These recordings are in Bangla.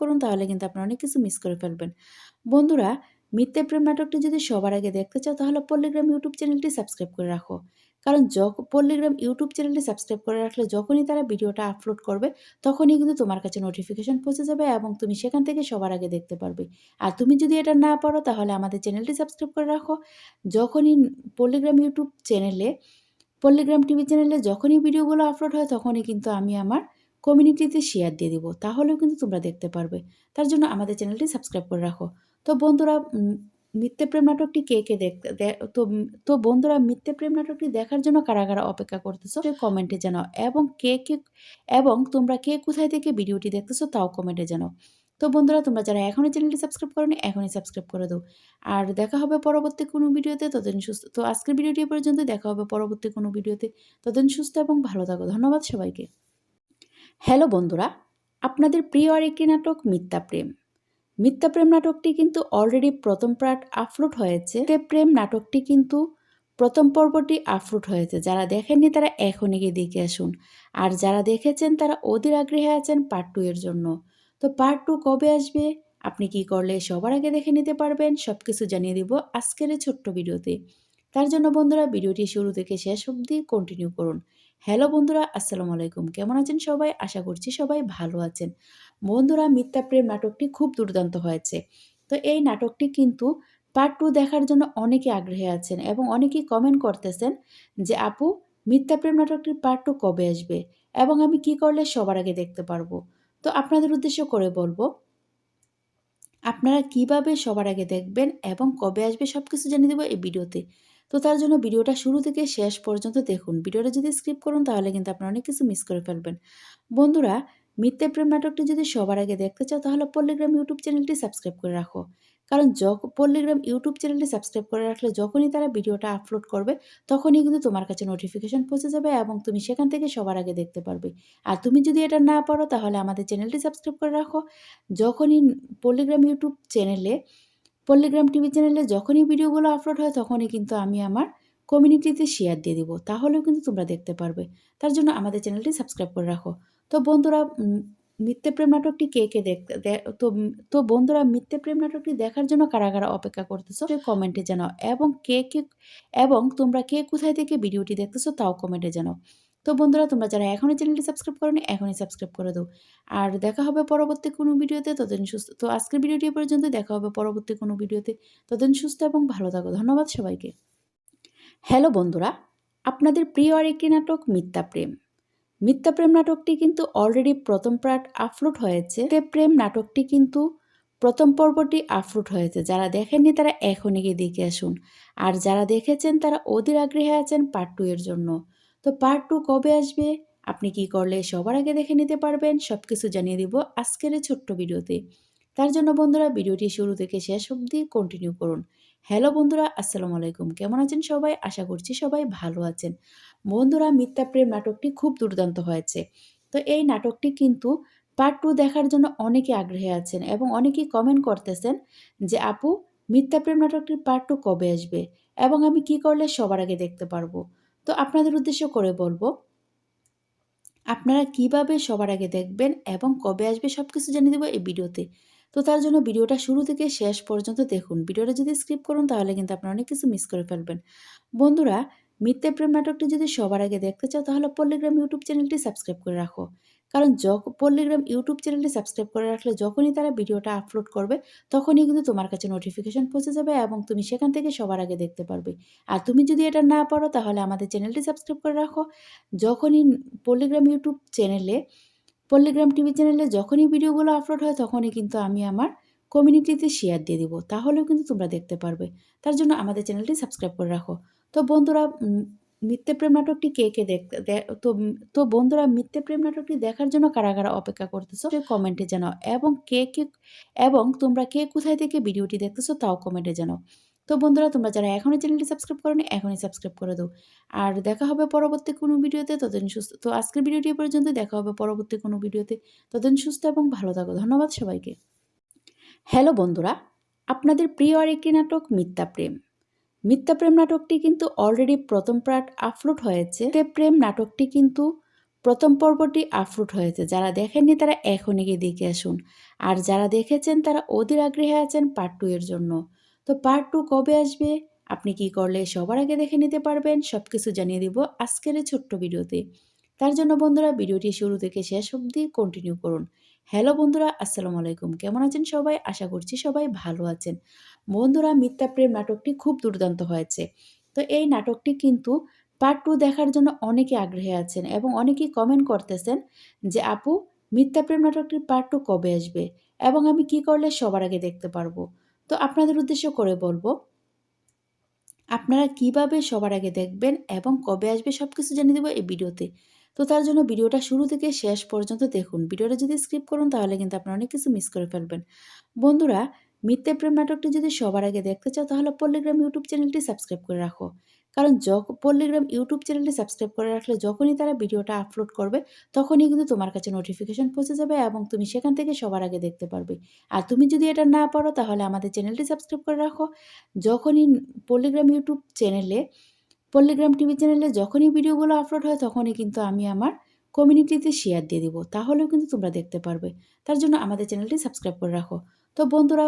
করুন, তাহলে কিন্তু আপনারা অনেক কিছু মিস করে ফেলবেন। বন্ধুরা, মিথ্যে প্রেম নাটকটি যদি সবার আগে দেখতে চাও, তাহলে পল্লিগ্রাম ইউটিউব চ্যানেলটি সাবস্ক্রাইব করে রাখো। কারণ যখন পল্লিগ্রাম ইউটিউব চ্যানেলটি সাবস্ক্রাইব করে রাখলে যখনই তারা ভিডিওটা আপলোড করবে, তখনই কিন্তু তোমার কাছে নোটিফিকেশন পৌঁছে যাবে এবং তুমি সেখান থেকে সবার আগে দেখতে পারবে। আর তুমি যদি এটা না পারো, তাহলে আমাদের চ্যানেলটি সাবস্ক্রাইব করে রাখো। যখনই পল্লিগ্রাম ইউটিউব চ্যানেলে পল্লিগ্রাম টিভি চ্যানেলে যখনই ভিডিওগুলো আপলোড হয়, তখনই কিন্তু আমি আমার কমিউনিটিতে শেয়ার দিয়ে দিব তাহলেও কিন্তু তোমরা দেখতে পারবে। তার জন্য আমাদের চ্যানেলটি সাবস্ক্রাইব করে রাখো। তো বন্ধুরা উম, মিথ্যে প্রেম নাটকটি কে কে দেখতে দে- তো তো বন্ধুরা মিথ্যে প্রেম নাটকটি দেখার জন্য কারা কারা অপেক্ষা করতেছো? কমেন্টে জানাও। এবং কে কে এবং তোমরা কে কোথায় থেকে ভিডিওটি দেখতেছো তাও কমেন্টে জানাও। তো বন্ধুরা তোমরা যারা এখনই চ্যানেলটি সাবস্ক্রাইব করোনি এখনই সাবস্ক্রাইব করে দাও। আর দেখা হবে পরবর্তী কোনো ভিডিওতে ততদিন সুস্থ তো আজকের ভিডিওটি পর্যন্ত দেখা হবে পরবর্তী কোনো ভিডিওতে। ততদিন সুস্থ এবং ভালো থাকো। ধন্যবাদ সবাইকে। হ্যালো বন্ধুরা, আপনাদের প্রিয় আরেকটি নাটক, মিথ্যা প্রেম। মিথ্যা প্রেম নাটকটি কিন্তু অলরেডি প্রথম পার্ট আপলোড হয়েছে। প্রেম নাটকটি কিন্তু প্রথম পর্বটি আপলোড হয়েছে। যারা দেখেননি তারা এখনই গিয়ে দেখে আসুন। আর যারা দেখেছেন তারা অধীর আগ্রহে আছেন পার্ট টু এর জন্য। তো পার্ট টু কবে আসবে? আপনি কি করলে সবার আগে দেখে নিতে পারবেন? সব কিছু জানিয়ে দিব আজকের এই ছোট্ট ভিডিওতে। তার জন্য বন্ধুরা, ভিডিওটি শুরু থেকে শেষ অবধি কন্টিনিউ করুন। হ্যালো বন্ধুরা, আসসালামু আলাইকুম। কেমন আছেন সবাই? আশা করছি সবাই ভালো আছেন। বন্ধুরা, মিথ্যা প্রেম নাটকটি খুব দুর্দান্ত হয়েছে। তো এই নাটকটি কিন্তু পার্ট টু দেখার জন্য অনেকে আগ্রহী আছেন এবং অনেকেই কমেন্ট করতেছেন যে, আপু, মিথ্যা প্রেম নাটকটির পার্ট টু কবে আসবে? এবং আমি কি করলে সবার আগে দেখতে পারব? তো আপনাদের উদ্দেশ্য করে বলব, আপনারা কীভাবে সবার আগে দেখবেন এবং কবে আসবে সব কিছু জানিয়ে দেবো এই ভিডিওতে। তো তার জন্য ভিডিওটা শুরু থেকে শেষ পর্যন্ত দেখুন। ভিডিওটা যদি স্কিপ করুন, তাহলে কিন্তু আপনারা অনেক কিছু মিস করে ফেলবেন। বন্ধুরা, মিথ্যে প্রেম নাটকটি যদি সবার আগে দেখতে চাও, তাহলে পল্লিগ্রাম ইউটিউব চ্যানেলটি সাবস্ক্রাইব করে রাখো। কারণ যখ পল্লিগ্রাম ইউটিউব চ্যানেলটি সাবস্ক্রাইব করে রাখলে যখনই তারা ভিডিওটা আপলোড করবে, তখনই কিন্তু তোমার কাছে নোটিফিকেশন পৌঁছে যাবে এবং তুমি সেখান থেকে সবার আগে দেখতে পারবে। আর তুমি যদি এটা না পারো, তাহলে আমাদের চ্যানেলটি সাবস্ক্রাইব করে রাখো। যখনই পল্লিগ্রাম ইউটিউব চ্যানেলে পল্লিগ্রাম টিভি চ্যানেলে যখনই ভিডিওগুলো আপলোড হয় তখনই কিন্তু আমি আমার কমিউনিটিতে শেয়ার দিয়ে দিব। তাহলেও কিন্তু তোমরা দেখতে পারবে। তার জন্য আমাদের চ্যানেলটি সাবস্ক্রাইব করে রাখো। তো বন্ধুরা উম, মিথ্যে প্রেম নাটকটি কে কে দেখতে তো তো বন্ধুরা মিথ্যে প্রেম নাটকটি দেখার জন্য কারা কারা অপেক্ষা করতেছো কমেন্টে জানাও। এবং কে কে এবং তোমরা কে কোথায় থেকে ভিডিওটি দেখতেছো তাও কমেন্টে জানাও। তো বন্ধুরা, তোমরা যারা এখনই চ্যানেলটি সাবস্ক্রাইব করোনি, এখনই সাবস্ক্রাইব করে দাও। আর দেখা হবে পরবর্তী কোনো ভিডিওতে, ততদিন সুস্থ, তো আজকের ভিডিওটি পর্যন্ত দেখা হবে পরবর্তী কোনো ভিডিওতে। ততদিন সুস্থ এবং ভালো থাকো, ধন্যবাদ সবাইকে। হ্যালো বন্ধুরা, আপনাদের প্রিয় আর একটি নাটক, মিথ্যা প্রেম। মিথ্যা প্রেম নাটকটি কিন্তু অলরেডি প্রথম পার্ট আপলোড হয়েছে। প্রেম নাটকটি কিন্তু প্রথম পর্বটি আপলোড হয়েছে। যারা দেখেননি, তারা এখনই গিয়ে দেখে আসুন। আর যারা দেখেছেন, তারা অধীর আগ্রহে আছেন পার্ট টু এর জন্য। তো পার্ট টু কবে আসবে? আপনি কি করলে সবার আগে দেখে নিতে পারবেন? সব কিছু জানিয়ে দিব আজকের এই ছোট্ট ভিডিওতে। তার জন্য বন্ধুরা, ভিডিওটি শুরু থেকে শেষ অবধি কন্টিনিউ করুন। হ্যালো বন্ধুরা, আসসালামু আলাইকুম। কেমন আছেন সবাই? আশা করছি সবাই ভালো আছেন। বন্ধুরা, মিথ্যা প্রেম নাটকটি খুব দুর্দান্ত হয়েছে। তো এই নাটকটি কিন্তু পার্ট টু দেখার জন্য অনেকে আগ্রহী আছেন এবং অনেকেই কমেন্ট করতেছেন যে, আপু, মিথ্যা প্রেম নাটকটির পার্ট টু কবে আসবে? এবং আমি কি করলে সবার আগে দেখতে পারব? তো আপনাদের উদ্দেশ্য করে বলব, আপনারা কীভাবে সবার আগে দেখবেন এবং কবে আসবে সব কিছু জানিয়ে দেবো এই ভিডিওতে। তো তার জন্য ভিডিওটা শুরু থেকে শেষ পর্যন্ত দেখুন। ভিডিওটা যদি স্ক্রিপ করুন তাহলে কিন্তু আপনারা অনেক কিছু মিস করে ফেলবেন। বন্ধুরা মিথ্যে প্রেম নাটকটি যদি সবার আগে দেখতে চাও, তাহলে পল্লিগ্রাম ইউটিউব চ্যানেলটি সাবস্ক্রাইব করে রাখো। কারণ পল্লিগ্রাম ইউটিউব চ্যানেলটি সাবস্ক্রাইব করে রাখলে যখনই তারা ভিডিওটা আপলোড করবে, তখনই কিন্তু তোমার কাছে নোটিফিকেশন পৌঁছে যাবে এবং তুমি সেখান থেকে সবার আগে দেখতে পারবে। আর তুমি যদি এটা না পারো, তাহলে আমাদের চ্যানেলটি সাবস্ক্রাইব করে রাখো। যখনই পল্লিগ্রাম ইউটিউব চ্যানেলে পল্লিগ্রাম টিভি চ্যানেলে যখনই ভিডিওগুলো আপলোড হয়, তখনই কিন্তু আমি আমার কমিউনিটিতে শেয়ার দিয়ে দিব। তাহলেও কিন্তু তোমরা দেখতে পারবে। তার জন্য আমাদের চ্যানেলটি সাবস্ক্রাইব করে রাখো। তো বন্ধুরা মিথ্যে প্রেম নাটকটি কে কে দেখতে তো তো বন্ধুরা, মিথ্যে প্রেম নাটকটি দেখার জন্য কারা কারা অপেক্ষা করতেছো কমেন্টে জানাও। এবং কে কে, এবং তোমরা কে কোথায় থেকে ভিডিওটি দেখতেছো তাও কমেন্টে জানাও। তো বন্ধুরা, তোমরা যারা এখনই চ্যানেলটি সাবস্ক্রাইব করোনি, এখনই সাবস্ক্রাইব করে দাও। আর দেখা হবে পরবর্তী কোনো ভিডিওতে, ততদিন সুস্থ, তো আজকের ভিডিওটি পর্যন্ত দেখা হবে পরবর্তী কোনো ভিডিওতে। ততদিন সুস্থ এবং ভালো থাকো। ধন্যবাদ সবাইকে। হ্যালো বন্ধুরা, আপনাদের প্রিয় আরেকটি নাটক, মিথ্যা প্রেম। মিথ্যা প্রেম নাটকটি কিন্তু অলরেডি প্রথম পার্ট আপলোড হয়েছে। প্রেম নাটকটি কিন্তু প্রথম পর্বটি আপলোড হয়েছে। যারা দেখেননি তারা এখনই গিয়ে দেখে আসুন। আর যারা দেখেছেন তারা অধীর আগ্রহে আছেন পার্ট টু এর জন্য। তো পার্ট টু কবে আসবে? আপনি কি করলে সবার আগে দেখে নিতে পারবেন? সব কিছু জানিয়ে দিব আজকের এই ছোট্ট ভিডিওতে। তার জন্য বন্ধুরা, ভিডিওটি শুরু থেকে শেষ অবধি কন্টিনিউ করুন। হ্যালো বন্ধুরা, আসসালামু আলাইকুম। কেমন আছেন সবাই? আশা করছি সবাই ভালো আছেন। বন্ধুরা, মিথ্যা প্রেম নাটকটি খুব দুর্দান্ত হয়েছে। তো এই নাটকটি কিন্তু পার্ট টু দেখার জন্য অনেকে আগ্রহী আছেন এবং অনেকেই কমেন্ট করতেছেন যে, আপু, মিথ্যা প্রেম নাটকটির পার্ট টু কবে আসবে এবং আমি কি করলে সবার আগে দেখতে পারব? তো আপনাদের উদ্দেশ্য করে বলব, আপনারা কীভাবে সবার আগে দেখবেন এবং কবে আসবে সব কিছু জানিয়ে দেবো এই ভিডিওতে। তো তার জন্য ভিডিওটা শুরু থেকে শেষ পর্যন্ত দেখুন। ভিডিওটা যদি স্কিপ করুন, তাহলে কিন্তু আপনারা অনেক কিছু মিস করে ফেলবেন। বন্ধুরা, মিথ্যে প্রেম নাটকটি যদি সবার আগে দেখতে চাও, তাহলে পল্লিগ্রাম ইউটিউব চ্যানেলটি সাবস্ক্রাইব করে রাখো। কারণ যখ পল্লিগ্রাম ইউটিউব চ্যানেলটি সাবস্ক্রাইব করে রাখলে যখনই তারা ভিডিওটা আপলোড করবে, তখনই কিন্তু তোমার কাছে নোটিফিকেশন পৌঁছে যাবে এবং তুমি সেখান থেকে সবার আগে দেখতে পারবে। আর তুমি যদি এটা না পারো, তাহলে আমাদের চ্যানেলটি সাবস্ক্রাইব করে রাখো। যখনই পল্লিগ্রাম ইউটিউব চ্যানেলে পল্লিগ্রাম টিভি চ্যানেলে যখনই ভিডিওগুলো আপলোড হয়, তখনই কিন্তু আমি আমার কমিউনিটিতে শেয়ার দিয়ে দিব। তাহলেও কিন্তু তোমরা দেখতে পারবে। তার জন্য আমাদের চ্যানেলটি সাবস্ক্রাইব করে রাখো। তো বন্ধুরা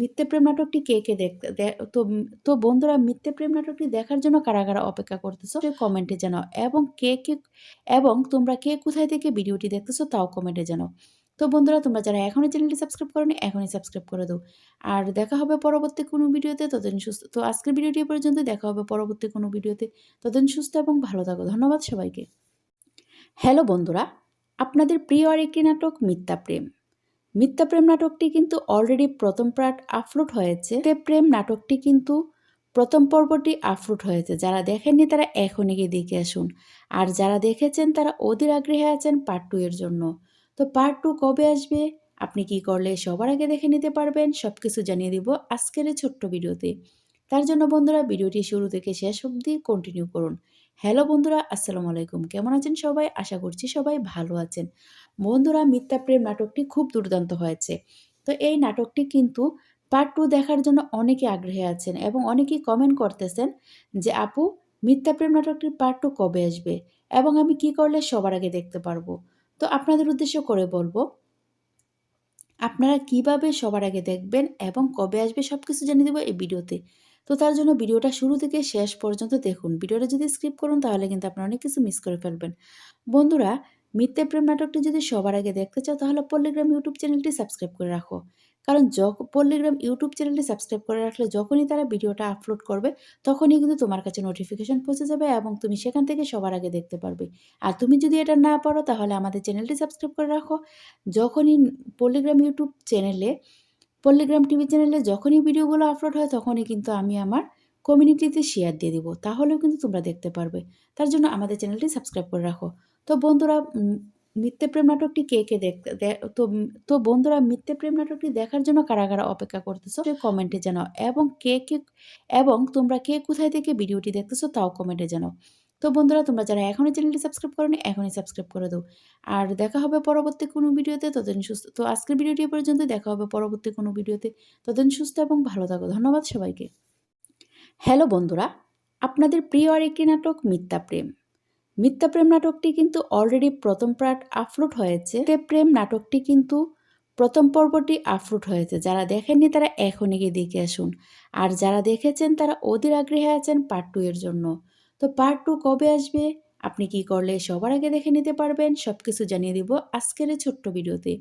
মিথ্যে প্রেম নাটকটি কে কে দেখতে তো তো বন্ধুরা, মিথ্যে প্রেম নাটকটি দেখার জন্য কারা কারা অপেক্ষা করতেছো? কমেন্টে জানাও। এবং কে কে, এবং তোমরা কে কোথায় থেকে ভিডিওটি দেখতেছো, তাও কমেন্টে জানাও। তো বন্ধুরা, তোমরা যারা এখনই চ্যানেলটি সাবস্ক্রাইব করোনি, এখনই সাবস্ক্রাইব করে দাও। আর দেখা হবে পরবর্তী কোনো ভিডিওতে, ততদিন সুস্থ, তো আজকের ভিডিওটি পর্যন্ত দেখা হবে পরবর্তী কোনো ভিডিওতে। ততদিন সুস্থ এবং ভালো থাকো। ধন্যবাদ সবাইকে। হ্যালো বন্ধুরা, আপনাদের প্রিয় আর একটি নাটক, মিথ্যা প্রেম। মিথ্যা প্রেম নাটকটি কিন্তু অলরেডি প্রথম পার্ট আপলোড হয়েছে। প্রেম নাটকটি কিন্তু প্রথম পর্বটি আপলোড হয়েছে। যারা দেখেননি, তারা এখনই গিয়ে দেখে আসুন। আর যারা দেখেছেন, তারা অধীর আগ্রহে আছেন পার্ট টু এর জন্য। তো পার্ট টু কবে আসবে? আপনি কি করলে সবার আগে দেখে নিতে পারবেন? সব কিছু জানিয়ে দিব আজকের এই ছোট্ট ভিডিওতে। তার জন্য বন্ধুরা, ভিডিওটি শুরু থেকে শেষ অবধি কন্টিনিউ করুন। হ্যালো বন্ধুরা, আসসালামু আলাইকুম। কেমন আছেন সবাই? আশা করছি সবাই ভালো আছেন। বন্ধুরা, মিথ্যা প্রেম নাটকটি খুব দুর্দান্ত হয়েছে। তো এই নাটকটি কিন্তু পার্ট টু দেখার জন্য অনেকে আগ্রহী আছেন এবং অনেকেই কমেন্ট করতেছেন যে, আপু, মিথ্যা প্রেম নাটকটির পার্ট টু কবে আসবে? এবং আমি কি করলে সবার আগে দেখতে পারব? তো আপনাদের উদ্দেশ্য করে বলব, আপনারা কীভাবে সবার আগে দেখবেন এবং কবে আসবে সব কিছু জানিয়ে দেবো এই ভিডিওতে। তো তার জন্য ভিডিওটা শুরু থেকে শেষ পর্যন্ত দেখুন। ভিডিওটা যদি স্কিপ করুন তাহলে কিন্তু আপনারা অনেক কিছু মিস করে ফেলবেন। বন্ধুরা, মিথ্যে প্রেম নাটকটি যদি সবার আগে দেখতে চাও তাহলে পল্লিগ্রাম ইউটিউব চ্যানেলটি সাবস্ক্রাইব করে রাখো। কারণ পল্লিগ্রাম ইউটিউব চ্যানেলটি সাবস্ক্রাইব করে রাখলে যখনই তারা ভিডিওটা আপলোড করবে, তখনই কিন্তু তোমার কাছে নোটিফিকেশন পৌঁছে যাবে এবং তুমি সেখান থেকে সবার আগে দেখতে পারবে। আর তুমি যদি এটা না পারো, তাহলে আমাদের চ্যানেলটি সাবস্ক্রাইব করে রাখো। যখনই পল্লিগ্রাম ইউটিউব চ্যানেলে পল্লিগ্রাম টিভি চ্যানেলে যখনই ভিডিওগুলো আপলোড হয়, তখনই কিন্তু আমি আমার কমিউনিটিতে শেয়ার দিয়ে দিব। তাহলেও কিন্তু তোমরা দেখতে পারবে। তার জন্য আমাদের চ্যানেলটি সাবস্ক্রাইব করে রাখো। তো বন্ধুরা মিথ্যে প্রেম নাটকটি কে কে দেখতে তো তো বন্ধুরা মিথ্যে প্রেম নাটকটি দেখার জন্য কারা কারা অপেক্ষা করতেছো? কমেন্টে জানাও। এবং কে কে, এবং তোমরা কে কোথায় থেকে ভিডিওটি দেখতেছো তাও কমেন্টে জানাও। তো বন্ধুরা, তোমরা যারা এখনই চ্যানেলটি সাবস্ক্রাইব করো এখনই সাবস্ক্রাইব করে দাও। আর দেখা হবে পরবর্তী কোনো ভিডিওতে, ততদিন সুস্থ, তো আজকের ভিডিওটি পর্যন্ত দেখা হবে পরবর্তী কোনো ভিডিওতে। ততদিন সুস্থ এবং ভালো থাকো। ধন্যবাদ সবাইকে। হ্যালো বন্ধুরা, আপনাদের প্রিয় আর একটি নাটক, মিথ্যা প্রেম। মিথ্যা প্রেম নাটকটি কিন্তু অলরেডি প্রথম পার্ট আপলোড হয়েছে। প্রেম নাটকটি কিন্তু প্রথম পর্বটি আপলোড হয়েছে। যারা দেখেননি তারা এখনই গিয়ে দেখে আসুন। আর যারা দেখেছেন তারা অধীর আগ্রহে আছেন পার্ট টু এর জন্য। তো পার্ট টু কবে আসবে? আপনি কি করলে সবার আগে দেখে নিতে পারবেন? সব কিছু জানিয়ে দিব আজকের এই ছোট্ট ভিডিওতে।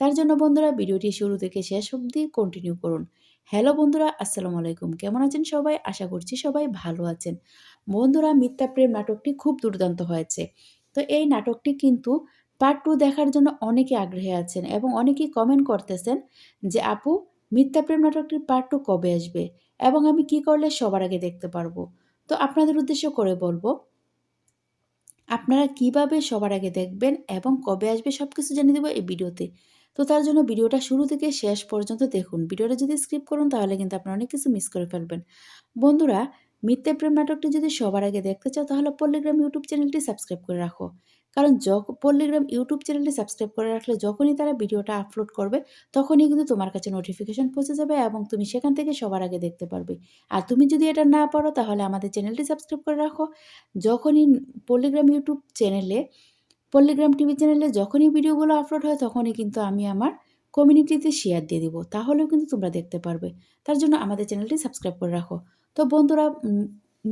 তার জন্য বন্ধুরা, ভিডিওটি শুরু থেকে শেষ অবধি কন্টিনিউ করুন। হ্যালো বন্ধুরা, আসসালামু আলাইকুম। কেমন আছেন সবাই? আশা করছি সবাই ভালো আছেন। বন্ধুরা মিথ্যা প্রেম নাটকটি খুব দুর্দান্ত হয়েছে। তো এই নাটকটি কিন্তু পার্ট টু দেখার জন্য অনেকে আগ্রহী আছেন এবং অনেকেই কমেন্ট করতেছেন যে, আপু, মিথ্যা প্রেম নাটকটির পার্ট টু কবে আসবে এবং আমি কি করলে সবার আগে দেখতে পারব? তো আপনাদের উদ্দেশ্য করে বলব, আপনারা কীভাবে সবার আগে দেখবেন এবং কবে আসবে সব কিছু জানিয়ে দেবো এই ভিডিওতে। তো তার জন্য ভিডিওটা শুরু থেকে শেষ পর্যন্ত দেখুন। ভিডিওটা যদি স্কিপ করুন তাহলে কিন্তু আপনারা অনেক কিছু মিস করে ফেলবেন। বন্ধুরা মিথ্যে প্রেম নাটকটি যদি সবার আগে দেখতে চাও, তাহলে পল্লিগ্রাম ইউটিউব চ্যানেলটি সাবস্ক্রাইব করে রাখো। কারণ পল্লিগ্রাম ইউটিউব চ্যানেলটি সাবস্ক্রাইব করে রাখলে যখনই তারা ভিডিওটা আপলোড করবে, তখনই কিন্তু তোমার কাছে নোটিফিকেশন পৌঁছে যাবে এবং তুমি সেখান থেকে সবার আগে দেখতে পারবে। আর তুমি যদি এটা না পারো, তাহলে আমাদের চ্যানেলটি সাবস্ক্রাইব করে রাখো। যখনই পল্লিগ্রাম ইউটিউব চ্যানেলে পল্লিগ্রাম টিভি চ্যানেলে যখনই ভিডিওগুলো আপলোড হয়, তখনই কিন্তু আমি আমার কমিউনিটিতে শেয়ার দিয়ে দিব। তাহলেও কিন্তু তোমরা দেখতে পারবে। তার জন্য আমাদের চ্যানেলটি সাবস্ক্রাইব করে রাখো। তো বন্ধুরা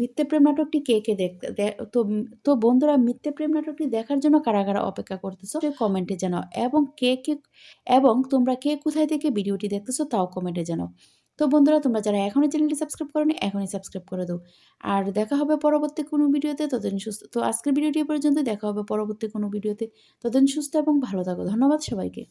মিথ্যে প্রেম নাটকটি কে কে দেখতে তো তো বন্ধুরা, মিথ্যে প্রেম নাটকটি দেখার জন্য কারা কারা অপেক্ষা করতেছো কমেন্টে জানাও। এবং কে কে, এবং তোমরা কে কোথায় থেকে ভিডিওটি দেখতেছো তাও কমেন্টে জানাও। তো বন্ধুরা, তোমরা যারা এখনই চ্যানেলটি সাবস্ক্রাইব করোনি, এখনই সাবস্ক্রাইব করে দাও। আর দেখা হবে পরবর্তী কোনো ভিডিওতে, ততদিন সুস্থ, তো আজকের ভিডিওটি পর্যন্ত দেখা হবে পরবর্তী কোনো ভিডিওতে। ততদিন সুস্থ এবং ভালো থাকো। ধন্যবাদ সবাইকে।